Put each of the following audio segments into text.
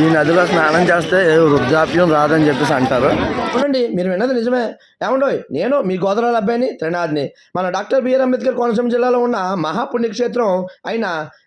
ఈ నదిలో స్నానం చేస్తే వృద్ధాప్యం రాదని చెప్పేసి అంటారు. చూడండి మీరు విన్నది నిజమే. ఏమండోయ్ నేను మీ గోదావరి అబ్బాయిని త్రినాథ్ని. మన డాక్టర్ బిఆర్ అంబేద్కర్ కోనసీమ జిల్లాలో ఉన్న మహాపుణ్యక్షేత్రం అయిన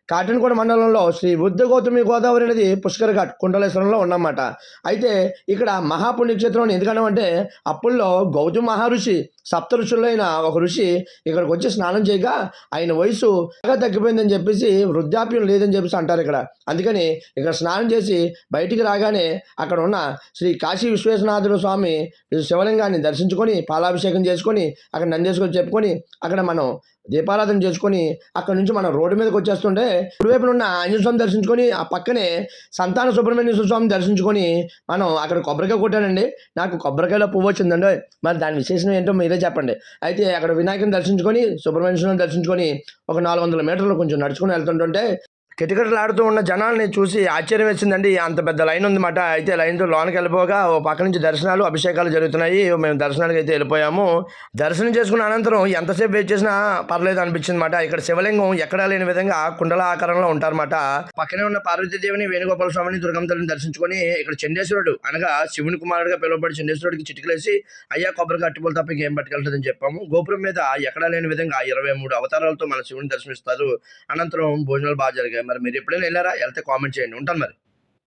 కాటన్కోట మండలంలో శ్రీ బుద్ధ గౌతమి గోదావరి నది పుష్కర ఘాట్ కుండలేశ్వరంలో ఉన్నమాట అయితే ఇక్కడ మహాపుణ్యక్షేత్రం అని అంటే అప్పుల్లో గౌతమ మహర్షి సప్త ఋషుల్లో అయిన ఒక ఋషి ఇక్కడికి వచ్చి స్నానం చేయగా ఆయన వయసు బాగా తగ్గిపోయిందని చెప్పేసి వృద్ధాప్యం లేదని చెప్పేసి అంటారు ఇక్కడ. అందుకని ఇక్కడ స్నానం చేసి బయటికి రాగానే అక్కడ ఉన్న శ్రీ కాశీ విశ్వేశ్వనాథుడు స్వామి శివలింగాన్ని దర్శించుకొని పాలాభిషేకం చేసుకొని అక్కడ నందేసుకొని చెప్పుకొని అక్కడ మనం దీపారాధన చేసుకొని అక్కడ నుంచి మనం రోడ్డు మీదకి వచ్చేస్తుంటే కుడివైపున ఉన్న ఆంజనేయ స్వామి దర్శించుకొని ఆ పక్కనే సంతాన సుబ్రహ్మణ్య స్వామి దర్శించుకొని మనం అక్కడ కొబ్బరికాయ కొట్టానండి. నాకు కొబ్బరికాయలో పువ్వు వచ్చిందండి. మరి దాని విశేషం ఏంటో మీరే చెప్పండి. అయితే అక్కడ వినాయకుని దర్శించుకొని సుబ్రహ్మణ్య స్వామిని దర్శించుకొని ఒక నాలుగు వందల మీటర్లు కొంచెం నడుచుకొని వెళ్తుంటుంటే కిటకిటలాడుతూ ఉన్న జనాల్ని చూసి ఆశ్చర్యం వేసిందండి. అంత పెద్ద లైన్ ఉందన్నమాట. అయితే లైన్తో లోనికి వెళ్ళిపోగా ఓ పక్క నుంచి దర్శనాలు అభిషేకాలు జరుగుతున్నాయి. మేము దర్శనానికి అయితే వెళ్ళిపోయాము. దర్శనం చేసుకున్న అనంతరం ఎంతసేపు వెయిట్ చేసినా పర్లేదు అనిపించింది మాట ఇక్కడ శివలింగం ఎక్కడా లేని విధంగా కుండల ఆకారంలో ఉంటారన్నమాట. పక్కనే ఉన్న పార్వతీదేవిని వేణుగోపాల స్వామిని దుర్గమ్మ దర్శించుకొని ఇక్కడ చండేశ్వరుడు అనగా శివుని కుమారుడుగా పిలువబడి చండేశ్వరుడికి చిటికలేసి అయ్యా కొబ్బరి కట్టుబోలు తప్ప ఇంకేం పట్టుకెళ్తుందని చెప్పాము. గోపురం మీద ఎక్కడా లేని విధంగా ఇరవై మూడు అవతారాలతో మన శివుని దర్శనమిస్తారు. అనంతరం భోజనాలు బాగా జరిగాయి. మరి మీరు ఎప్పుడైనా వెళ్ళారా? వెళ్తే కామెంట్ చేయండి. ఉంటాను మరి.